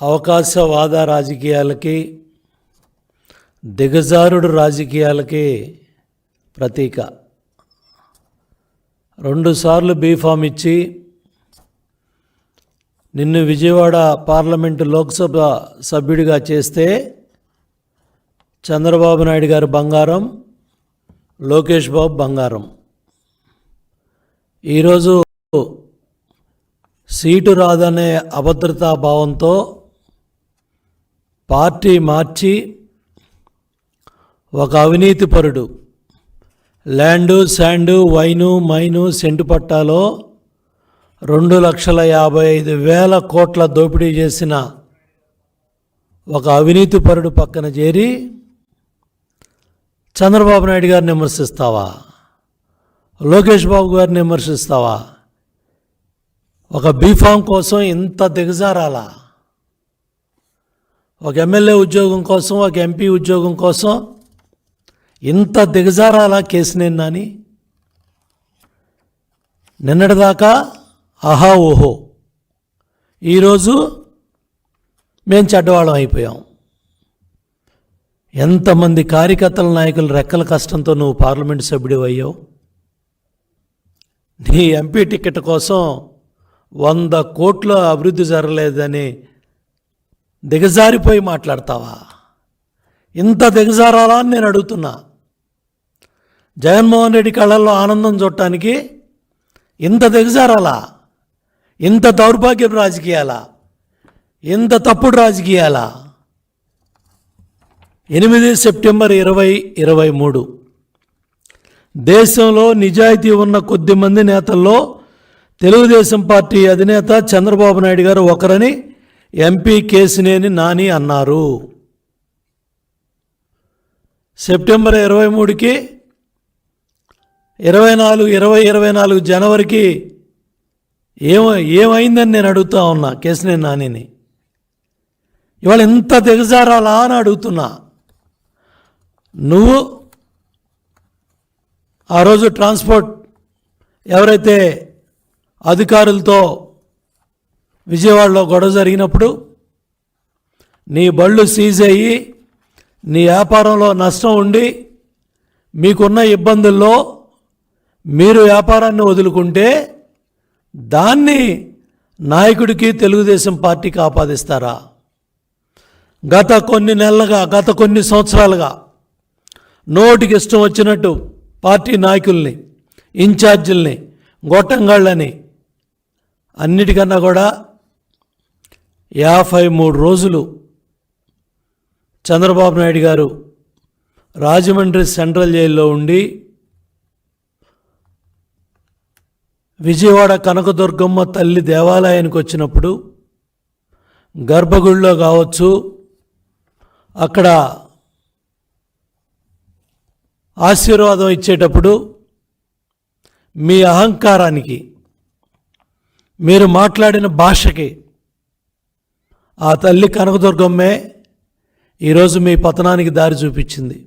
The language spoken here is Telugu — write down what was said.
అవకాశవాద రాజకీయాలకి దిగజారుడు రాజకీయాలకి ప్రతీక. రెండుసార్లు బీఫామ్ ఇచ్చి నిన్ను విజయవాడ పార్లమెంటు లోక్సభ సభ్యుడిగా చేస్తే చంద్రబాబు నాయుడు గారు బంగారం లోకేష్ బాబు బంగారం. ఈరోజు సీటు రాదనే అభద్రతా భావంతో పార్టీ మార్చి ఒక అవినీతిపరుడు land sand wine mine cent పట్టాలో రెండు లక్షల యాభై ఐదు వేల కోట్ల దోపిడీ చేసిన ఒక అవినీతిపరుడు పక్కన చేరి చంద్రబాబు నాయుడు గారిని విమర్శిస్తావా? లోకేష్ బాబు గారిని విమర్శిస్తావా? ఒక బీఫామ్ కోసం ఇంత దిగజారాలా? ఒక ఎమ్మెల్యే ఉద్యోగం కోసం ఒక ఎంపీ ఉద్యోగం కోసం ఇంత దిగజారాలా కేసినేని నాని నిన్నటిదాకా అహా ఓహో. ఈరోజు మేము చెడ్డవాళ్ళం అయిపోయాం. ఎంతమంది కార్యకర్తల నాయకులు రెక్కల కష్టంతో నువ్వు పార్లమెంట్ సభ్యుడు అయ్యావు? నీ ఎంపీ టికెట్ కోసం వంద కోట్ల అభివృద్ధి జరగలేదని దిగజారిపోయి మాట్లాడతావా? ఇంత దిగజారాలా అని నేను అడుగుతున్నా. జగన్మోహన్ రెడ్డి కళ్ళల్లో ఆనందం చూడటానికి ఇంత దిగజారాలా? ఇంత దౌర్భాగ్యం రాజకీయాలా? ఇంత తప్పుడు రాజకీయాలా? ఎనిమిది సెప్టెంబర్ ఇరవై ఇరవై మూడు. దేశంలో నిజాయితీ ఉన్న కొద్ది మంది నేతల్లో తెలుగుదేశం పార్టీ అధినేత చంద్రబాబు నాయుడు గారు ఒకరని ఎంపీ కేసినేని నాని అన్నారు. సెప్టెంబర్ ఇరవై మూడుకి ఇరవై నాలుగు ఇరవై ఇరవై నాలుగు జనవరికి ఏమ ఏమైందని నేను అడుగుతా ఉన్నా కేసినేని నానిని ఇవాళ ఎంత దిగజారాలా అని అడుగుతున్నా. నువ్వు ఆ రోజు ట్రాన్స్పోర్ట్ ఎవరైతే అధికారులతో విజయవాడలో గొడవ జరిగినప్పుడు నీ బళ్ళు సీజ్ అయ్యి నీ వ్యాపారంలో నష్టం ఉండి మీకున్న ఇబ్బందుల్లో మీరు వ్యాపారాన్ని వదులుకుంటే దాన్ని నాయకుడికి తెలుగుదేశం పార్టీకి ఆపాదిస్తారా? గత కొన్ని నెలలుగా గత కొన్ని సంవత్సరాలుగా నోటికి ఇష్టం వచ్చినట్టు పార్టీ నాయకుల్ని ఇన్ఛార్జీల్ని గొట్టంగాళ్ళని అన్నిటికన్నా కూడా యాభై మూడు రోజులు చంద్రబాబు నాయుడు గారు రాజమండ్రి సెంట్రల్ జైల్లో ఉండి విజయవాడ కనకదుర్గమ్మ తల్లి దేవాలయానికి వచ్చినప్పుడు గర్భగుడిలో కావచ్చు అక్కడ ఆశీర్వాదం ఇచ్చేటప్పుడు మీ అహంకారానికి మీరు మాట్లాడిన భాషకి ఆ తల్లి కనకదుర్గమ్మే ఈరోజు మీ పతనానికి దారి చూపించింది.